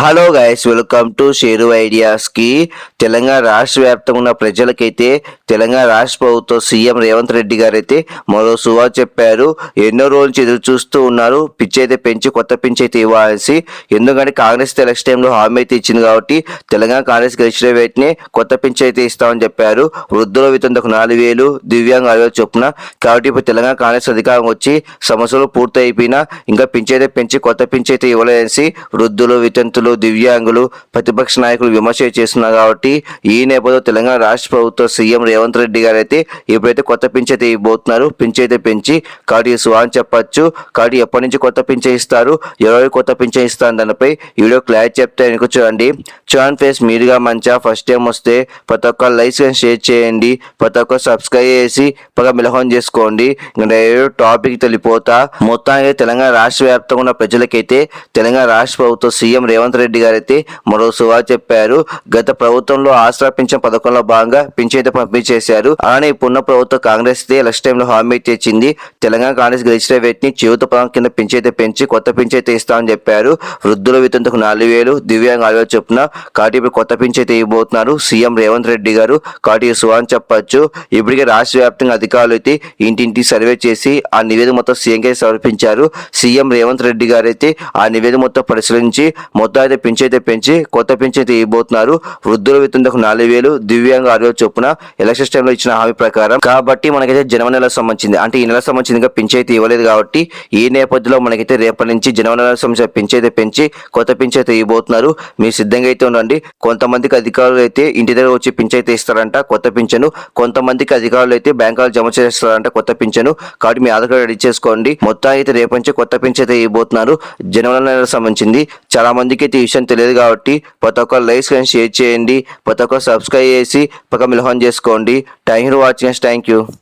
Hello guys welcome to share ఐడియాస్కి Telangana రాష్ట్ర వ్యాప్తంగా ఉన్న ప్రజలకైతే తెలంగాణ రాష్ట్ర ప్రభుత్వం సీఎం రేవంత్ రెడ్డి గారు అయితే మరో సువా చెప్పారు. ఎన్నో రోజుల నుంచి ఎదురు చూస్తూ ఉన్నారు. పిచ్చి అయితే పెంచి కొత్త పిచ్చి అయితే ఇవ్వాల్సి. ఎందుకంటే కాంగ్రెస్ ఎలక్షన్ టైంలో హామీ అయితే ఇచ్చింది కాబట్టి తెలంగాణ కాంగ్రెస్ గెలిచిన వెంటనే కొత్త పిచ్చి అయితే ఇస్తామని చెప్పారు. వృద్ధుల వితంతకు నాలుగు వేలు దివ్యాంగ అరవై చొప్పున. కాబట్టి ఇప్పుడు తెలంగాణ కాంగ్రెస్ అధికారం వచ్చి సమస్యలు పూర్తి అయిపోయినా ఇంకా పిచ్చి అయితే పెంచి కొత్త పిచ్చి అయితే ఇవ్వలేసి వృద్ధులు వితంతులు దివ్యాంగులు ప్రతిపక్ష నాయకులు విమర్శ చేస్తున్నారు కాబట్టి ఈ నేపథ్యంలో తెలంగాణ రాష్ట్ర ప్రభుత్వ సీఎం రేవంత్ రెడ్డి గారు అయితే ఇప్పుడైతే కొత్త పింఛ అయితే ఇవ్వబోతున్నారు. పింఛ అయితే పెంచి కాబట్టి సుహాన్ చెప్పచ్చు. కాబట్టి ఎప్పటి నుంచి కొత్త పింఛ ఇస్తారు? ఎవరికి కొత్త పింఛ ఇస్తారు? దానిపై వీడియో క్లారిటీ చెప్తే వెనుక చూడండి. చూడండి ఫేస్ మీరుగా మంచిగా ఫస్ట్ టైం వస్తే ప్రతి ఒక్క లైక్ అండ్ షేర్ చేయండి. ప్రతి ఒక్క సబ్స్క్రైబ్ చేసి పక్క మిలహం చేసుకోండి. టాపిక్ తెలిపోతా. మొత్తానికి తెలంగాణ రాష్ట్ర వ్యాప్తంగా ఉన్న ప్రజలకైతే తెలంగాణ రాష్ట్ర ప్రభుత్వ సీఎం రేవంత్ రెడ్డి గారు అయితే మరో సువా చెప్పారు. గత ప్రభుత్వంలో ఆసరా పింఛన్ పథకంలో భాగంగా పింఛన్ పంపిణీ చేశారు. అలానే ఇప్పుడున్న ప్రభుత్వం కాంగ్రెస్ అయితే ఎలక్షన్ టైంలో హామీ తెచ్చింది. ఇచ్చింది తెలంగాణ కాంగ్రెస్ గెలిచిన వ్యక్తిని జీవిత పథకం కింద పింఛైతే పెంచి కొత్త పింఛైతే ఇస్తామని చెప్పారు. వృద్ధుల వితంతకు నాలుగు వేలు దివ్యాంగ ఆరు వేలు చొప్పున కాబట్టి ఇప్పుడు కొత్త పింఛైతే ఇవ్వబోతున్నారు. సీఎం రేవంత్ రెడ్డి గారు కాబట్టి సువా అని చెప్పచ్చు. ఇప్పటికే రాష్ట్ర వ్యాప్తంగా అధికారులు అయితే ఇంటింటి సర్వే చేసి ఆ నివేదిక మొత్తం సీఎంకే సమర్పించారు. సీఎం రేవంత్ రెడ్డి గారు అయితే ఆ నివేదిక మొత్తం పరిశీలించి మొత్తం అయితే పింఛన్ అయితే పెంచి కొత్త పింఛన్ అయితే ఇవ్వబోతున్నారు. వృద్ధుల వితంతకు నాలుగు వేలు. దివ్యాంగ ఆరు వేలు చొప్పున ఎలక్షన్ టైంలో ఇచ్చిన హామీ ప్రకారం కాబట్టి మనకైతే జనవరి నెలకు సంబంధించింది. అంటే ఈ నెల సంబంధించి ఇంకా పింఛన్ అయితే ఇవ్వలేదు కాబట్టి ఈ నేపథ్యంలో మనకైతే రేపటి నుంచి జనవరి నెలకు సంబంధించిన పింఛన్ అయితే పెంచి కొత్త పింఛన్ అయితే ఇవ్వబోతున్నారు. మీరు సిద్ధంగా అయితే ఉండండి. కొంతమందికి అధికారులు అయితే ఇంటి దగ్గర వచ్చి పింఛన్ అయితే ఇస్తారంట కొత్త పింఛను. కొంతమందికి అధికారులు అయితే బ్యాంకులు జమ చేస్తారంట కొత్త పింఛను. కాబట్టి మీ ఆధార్ కార్డు రెడీ చేసుకోండి. మొత్తం అయితే రేపు నుంచి కొత్త పింఛన్ అయితే ఇవ్వబోతున్నారు. జనవరి నెలకు సంబంధించింది. చాలా మందికి అయితే ఈ విషయం తెలియదు కాబట్టి ప్రతి ఒక్క లైక్స్ కానీ షేర్ చేయండి. ప్రతి ఒక్క సబ్స్క్రైబ్ చేసి పక్క మిలహం చేసుకోండి. Thank you watching thank you.